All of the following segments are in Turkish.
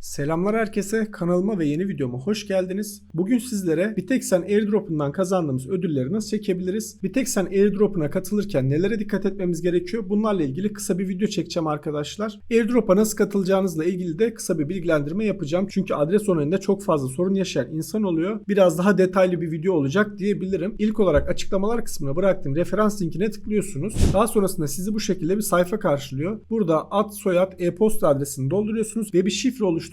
Selamlar herkese, kanalıma ve yeni videoma hoş geldiniz. Bugün sizlere Bitexen Airdrop'undan kazandığımız ödülleri nasıl çekebiliriz? Bitexen Airdrop'una katılırken nelere dikkat etmemiz gerekiyor? Bunlarla ilgili kısa bir video çekeceğim arkadaşlar. Airdrop'a nasıl katılacağınızla ilgili de kısa bir bilgilendirme yapacağım. Çünkü adres onayında çok fazla sorun yaşayan insan oluyor. Biraz daha detaylı bir video olacak diyebilirim. İlk olarak açıklamalar kısmına bıraktığım referans linkine tıklıyorsunuz. Daha sonrasında sizi bu şekilde bir sayfa karşılıyor. Burada ad, soyad, e-posta adresini dolduruyorsunuz ve bir şifre oluşturuyorsunuz.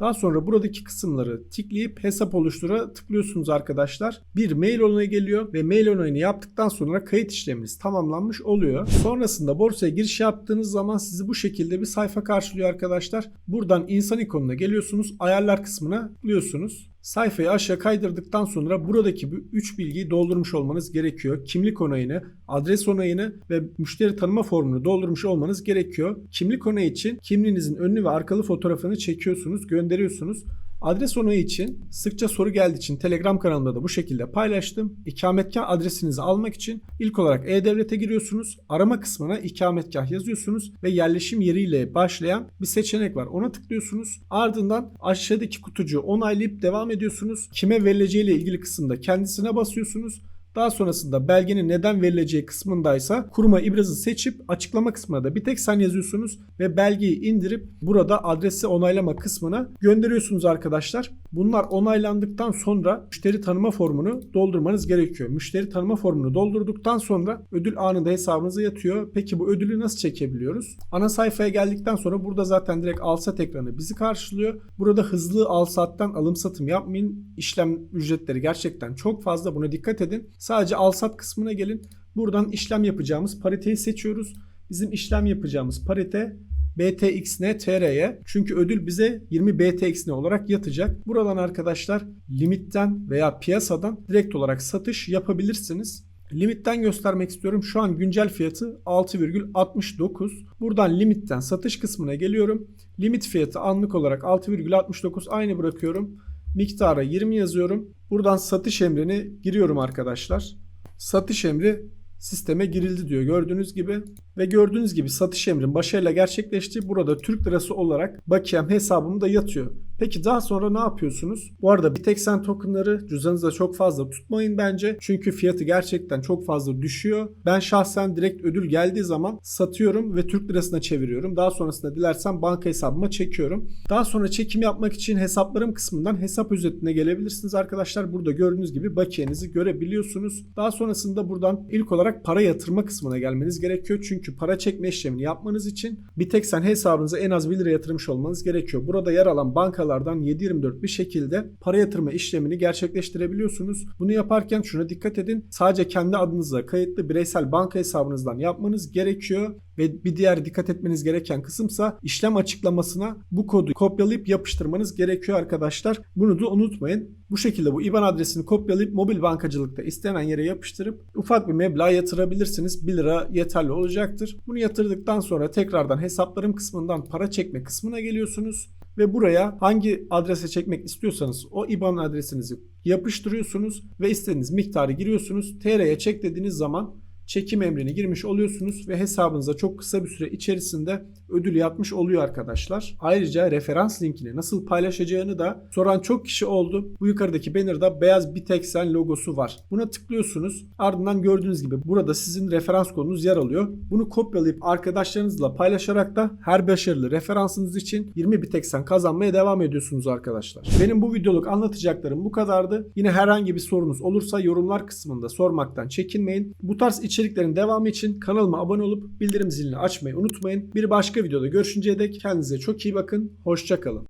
Daha sonra buradaki kısımları tıklayıp hesap oluştura tıklıyorsunuz arkadaşlar. Bir mail onayı geliyor ve mail onayını yaptıktan sonra kayıt işleminiz tamamlanmış oluyor. Sonrasında borsaya giriş yaptığınız zaman sizi bu şekilde bir sayfa karşılıyor arkadaşlar. Buradan insan ikonuna geliyorsunuz. Ayarlar kısmına tıklıyorsunuz. Sayfayı aşağı kaydırdıktan sonra buradaki bu 3 bilgiyi doldurmuş olmanız gerekiyor. Kimlik onayını, adres onayını ve müşteri tanıma formunu doldurmuş olmanız gerekiyor. Kimlik onayı için kimliğinizin önlü ve arkalı fotoğrafını çekiyorsunuz, gönderiyorsunuz. Adres onayı için sıkça soru geldiği için Telegram kanalımda da bu şekilde paylaştım. İkametgah adresinizi almak için ilk olarak E-Devlet'e giriyorsunuz. Arama kısmına ikametgah yazıyorsunuz ve yerleşim yeriyle başlayan bir seçenek var. Ona tıklıyorsunuz. Ardından aşağıdaki kutucuğu onaylayıp devam ediyorsunuz. Kime verileceğiyle ilgili kısımda kendisine basıyorsunuz. Daha sonrasında belgenin neden verileceği kısmındaysa kuruma ibrazı seçip açıklama kısmına da bir tek sen yazıyorsunuz ve belgeyi indirip burada adresi onaylama kısmına gönderiyorsunuz arkadaşlar. Bunlar onaylandıktan sonra müşteri tanıma formunu doldurmanız gerekiyor. Müşteri tanıma formunu doldurduktan sonra ödül anında hesabınıza yatıyor. Peki bu ödülü nasıl çekebiliyoruz? Ana sayfaya geldikten sonra burada zaten direkt alsat ekranı bizi karşılıyor. Burada hızlı alsattan alım satım yapmayın. İşlem ücretleri gerçekten çok fazla. Buna dikkat edin. Sadece alsat kısmına gelin. Buradan işlem yapacağımız pariteyi seçiyoruz. Bizim işlem yapacağımız parite BTXN TR'ye. Çünkü ödül bize 20 BTXN olarak yatacak. Buradan arkadaşlar limitten veya piyasadan direkt olarak satış yapabilirsiniz. Limitten göstermek istiyorum. Şu an güncel fiyatı 6,69. Buradan limitten satış kısmına geliyorum. Limit fiyatı anlık olarak 6,69 aynı bırakıyorum. Miktara 20 yazıyorum. Buradan satış emrini giriyorum arkadaşlar. Satış emri sisteme girildi diyor gördüğünüz gibi. Ve gördüğünüz gibi satış emrin başarıyla gerçekleşti. Burada Türk lirası olarak bakiyem hesabımda yatıyor. Peki daha sonra ne yapıyorsunuz? Bu arada Bitexen tokenları cüzdanınızda çok fazla tutmayın bence. Çünkü fiyatı gerçekten çok fazla düşüyor. Ben şahsen direkt ödül geldiği zaman satıyorum ve Türk lirasına çeviriyorum. Daha sonrasında dilersem banka hesabıma çekiyorum. Daha sonra çekim yapmak için hesaplarım kısmından hesap özetine gelebilirsiniz arkadaşlar. Burada gördüğünüz gibi bakiyenizi görebiliyorsunuz. Daha sonrasında buradan ilk olarak para yatırma kısmına gelmeniz gerekiyor. Çünkü para çekme işlemini yapmanız için Bitexen hesabınıza en az 1 lira yatırmış olmanız gerekiyor. Burada yer alan bankalardan 7/24 bir şekilde para yatırma işlemini gerçekleştirebiliyorsunuz. Bunu yaparken şuna dikkat edin. Sadece kendi adınıza kayıtlı bireysel banka hesabınızdan yapmanız gerekiyor ve bir diğer dikkat etmeniz gereken kısımsa işlem açıklamasına bu kodu kopyalayıp yapıştırmanız gerekiyor arkadaşlar. Bunu da unutmayın. Bu şekilde bu IBAN adresini kopyalayıp mobil bankacılıkta istenen yere yapıştırıp ufak bir meblağ yatırabilirsiniz. 1 lira yeterli olacaktır. Bunu yatırdıktan sonra tekrardan hesaplarım kısmından para çekme kısmına geliyorsunuz ve buraya hangi adrese çekmek istiyorsanız o IBAN adresinizi yapıştırıyorsunuz ve istediğiniz miktarı giriyorsunuz. TR'ye çek dediğiniz zaman çekim emrini girmiş oluyorsunuz ve hesabınıza çok kısa bir süre içerisinde ödül yatmış oluyor arkadaşlar. Ayrıca referans linkini nasıl paylaşacağını da soran çok kişi oldu. Bu yukarıdaki banner'da beyaz Bitexen logosu var. Buna tıklıyorsunuz. Ardından gördüğünüz gibi burada sizin referans kodunuz yer alıyor. Bunu kopyalayıp arkadaşlarınızla paylaşarak da her başarılı referansınız için 20 Bitexen kazanmaya devam ediyorsunuz arkadaşlar. Benim bu videoluk anlatacaklarım bu kadardı. Yine herhangi bir sorunuz olursa yorumlar kısmında sormaktan çekinmeyin. Bu tarz içeriklerin devamı için kanalıma abone olup bildirim zilini açmayı unutmayın. Bir başka videoda görüşünceye dek kendinize çok iyi bakın. Hoşçakalın.